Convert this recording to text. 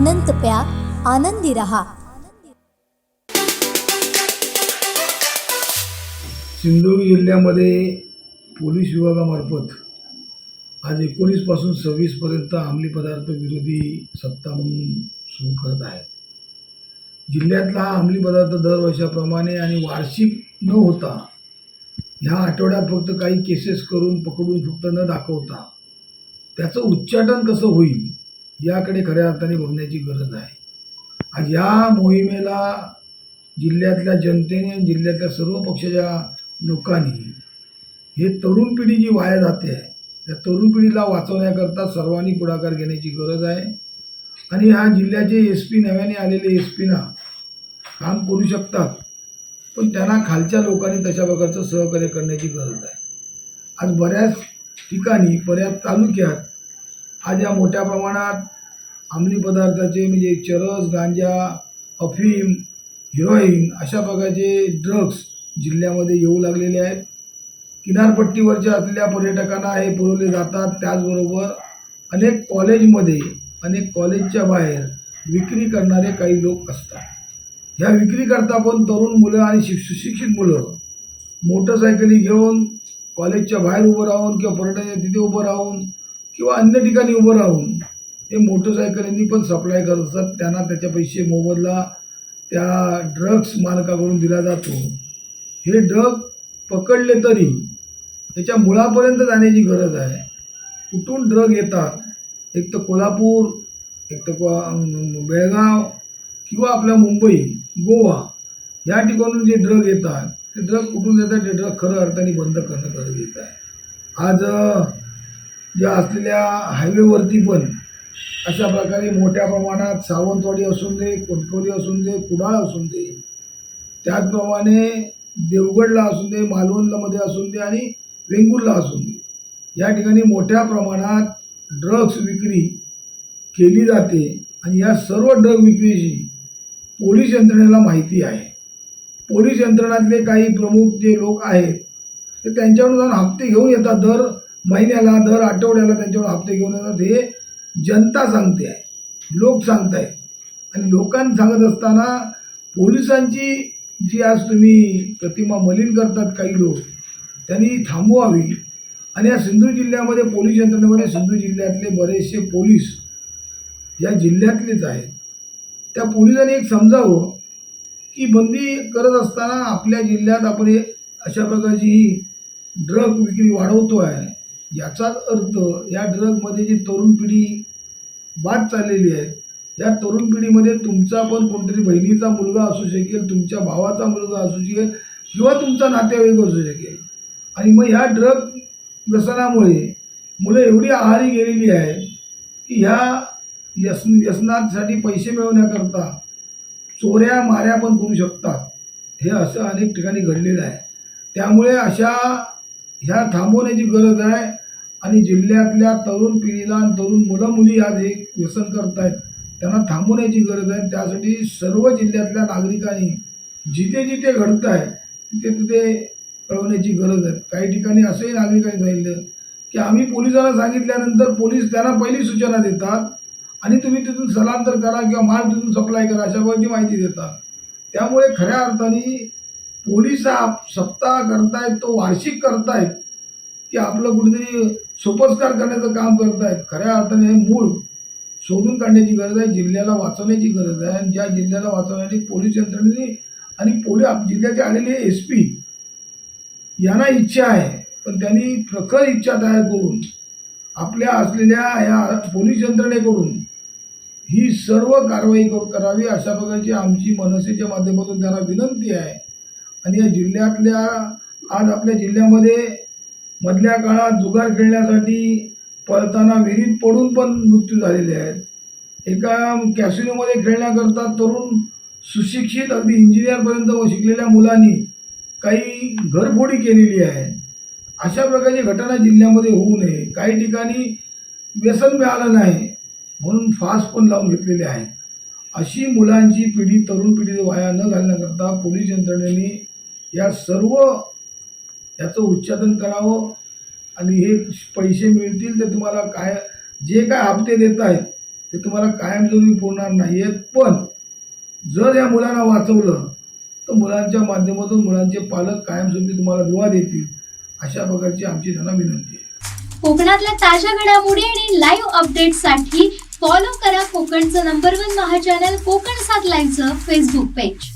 अनंत प्या आनंदी रहा सिंधुदुर्ग जिल्ह्यामध्ये पोलीस विभागामार्फत आज एकोणीसपासून सव्वीसपर्यंत अंमली पदार्थ विरोधी सप्ताह म्हणून सुरू करत आहे जिल्ह्यातला हा अंमली पदार्थ दरवर्षाप्रमाणे आणि वार्षिक न होता ह्या आठवड्यात फक्त काही केसेस करून पकडून फक्त न दाखवता त्याचं उच्चाटन कसं होईल? याकडे खऱ्या अर्थाने बघण्याची गरज आहे. आज या मोहिमेला जिल्ह्यातल्या जनतेने आणि जिल्ह्यातल्या सर्व पक्षाच्या लोकांनी हे तरुण पिढी जी वाया जाते आहे त्या तरुण पिढीला वाचवण्याकरता सर्वांनी पुढाकार घेण्याची गरज आहे. आणि ह्या जिल्ह्याचे एस पी नव्याने आलेले एस पीना काम करू शकतात पण त्यांना खालच्या लोकांनी तशा प्रकारचं सहकार्य करण्याची गरज आहे. आज बऱ्याच ठिकाणी बऱ्याच तालुक्यात आज या मोठ्या प्रमाणात अंमली पदार्थाचे म्हणजे चरस गांजा अफीम हिरोईन अशा प्रकारचे ड्रग्स जिल्ह्यामध्ये येऊ लागलेले आहेत. किनारपट्टीवरच्या असलेल्या पर्यटकांना हे पुरवले जातात. त्याचबरोबर अनेक कॉलेजमध्ये अनेक कॉलेजच्या बाहेर विक्री करणारे काही लोक असतात. ह्या विक्रीकरता पण तरुण मुलं आणि शिक सुशिक्षित मुलं मोटरसायकली घेऊन कॉलेजच्या बाहेर उभं राहून किंवा पर्यटन तिथे उभं राहून किंवा अन्य ठिकाणी उभं राहून हे मोटरसायकलींनी पण सप्लाय करत असतात. त्यांना त्याच्या पैसे मोबदला त्या ड्रग्स मालकाकडून दिला जातो. हे ड्रग पकडले तरी त्याच्या मुळापर्यंत जाण्याची गरज आहे. कुठून ड्रग येतात? एक तर कोल्हापूर एक तर को- बेळगाव किंवा आपल्या मुंबई गोवा या ठिकाणून जे ड्रग येतात ते ड्रग कुठून येतात ते ड्रग खरं अर्थाने बंद करणं गरजेचं आहे. आज ज्या असलेल्या हायवेवरती पण अशा प्रकारे मोठ्या प्रमाणात सावंतवाडी असून दे कोटकोली असून दे कुडाळ असून दे त्याचप्रमाणे देवगडला असून दे मालवणलामध्ये असून दे आणि वेंगुर्ला असून दे. या ठिकाणी मोठ्या प्रमाणात ड्रग्स विक्री केली जाते आणि या सर्व ड्रग विक्रीची पोलीस यंत्रणेला माहिती आहे. पोलीस यंत्रणातले काही प्रमुख जे लोक आहेत ते त्यांच्याकडून जाऊन हप्ते घेऊन येतात. दर महिन्याला दर आठवड्याला त्यांच्याकडून हप्ते घेऊन येतात. हे जनता सांगते आहे. लोक सांगत आहे आणि लोकांनी सांगत असताना पोलिसांची जी आज तुम्ही प्रतिमा मलिन करतात काही लोक त्यांनी थांबवावी. आणि या सिंधू जिल्ह्यामध्ये पोलीस यंत्रणेमध्ये सिंधू जिल्ह्यातले बरेचसे पोलीस या जिल्ह्यातलेच आहेत. त्या पोलिसांनी एक समजावं की बंदी करत असताना आपल्या जिल्ह्यात आपण अशा प्रकारची ही ड्रग विक्री वाढवतो आहे याचाच अर्थ या ड्रगमध्ये जी तरुण पिढी बाद चाललेली आहे या तरुण पिढीमध्ये तुमचा पण कोणतरी बहिणीचा मुलगा असू शकेल तुमच्या भावाचा मुलगा असू शकेल किंवा तुमचा नातेवाईक असू शकेल. आणि मग ह्या ड्रग व्यसनामुळे मुलं एवढी आहारी गेलेली आहे की ह्या व्यस व्यसनासाठी पैसे मिळवण्याकरता चोऱ्या माऱ्या पण करू शकतात. हे असं अनेक ठिकाणी घडलेलं आहे. त्यामुळे अशा ह्या थांबवण्याची गरज आहे. आणि जिल्ह्यातल्या तरुण पिढीला आणि तरुण मुलं मुली आज हे व्यसन करत आहेत त्यांना थांबवण्याची गरज आहे. त्यासाठी सर्व जिल्ह्यातल्या नागरिकांनी जिथे जिथे घडत आहे तिथे तिथे कळवण्याची गरज आहे. काही ठिकाणी असंही नागरिकांनी सांगितलं की आम्ही पोलिसांना सांगितल्यानंतर पोलीस त्यांना पहिली सूचना देतात आणि तुम्ही तिथून स्थलांतर करा किंवा माल तिथून सप्लाय करा अशा प्रकारची माहिती देतात. त्यामुळे खऱ्या अर्थाने पोलीस हा सप्ताह करतायत तो वार्षिक करतायत की आपलं कुठेतरी सोपस्कार करण्याचं काम करतायत. खऱ्या अर्थाने हे मूळ शोधून काढण्याची गरज आहे जिल्ह्याला वाचवण्याची गरज आहे. आणि ज्या जिल्ह्याला वाचवण्यासाठी पोलीस यंत्रणेने आणि पोलीस जिल्ह्याचे आलेले एस पी यांना इच्छा आहे पण त्यांनी प्रखर इच्छा तयार करून आपल्या असलेल्या या पोलीस यंत्रणेकडून ही सर्व कारवाई करू करावी अशा प्रकारची आमची मनसेच्या माध्यमातून त्यांना विनंती आहे. आणि या जिल्ह्यातल्या आज आपल्या जिल्ह्यामध्ये मधल्या काळात जुगार खेळण्यासाठी पळताना विहिरीत पडून पण मृत्यू झालेले आहेत. एका कॅसिनोमध्ये खेळण्याकरता तरुण सुशिक्षित अगदी इंजिनियरपर्यंत व शिकलेल्या मुलांनी काही घरफोडी केलेली आहे. अशा प्रकारची घटना जिल्ह्यामध्ये होऊ नये. काही ठिकाणी व्यसन मिळालं नाही म्हणून फास पण लावून घेतलेले आहे अशी मुलांची पिढी तरुण पिढी वाया न घालण्याकरता पोलीस यंत्रणेने या सर्व याचं उच्चाटन करावं आणि हे पैसे मिळतील तर तुम्हाला काय जे काय हप्ते देत आहेत ते तुम्हाला कायमस्वरूपी पुरणार नाही आहेत पण जर या मुलांना वाचवलं तर मुलांच्या माध्यमातून मुलांचे पालक कायमस्वरूपी तुम्हाला दुवा देतील. अशा प्रकारची आमची त्यांना विनंती आहे. कोकणातल्या ताज्या घडामोडी आणि लाईव्ह अपडेट्ससाठी फॉलो करा कोकणचं नंबर वन महाचॅनल कोकण सात लाईव्हचं फेसबुक पेज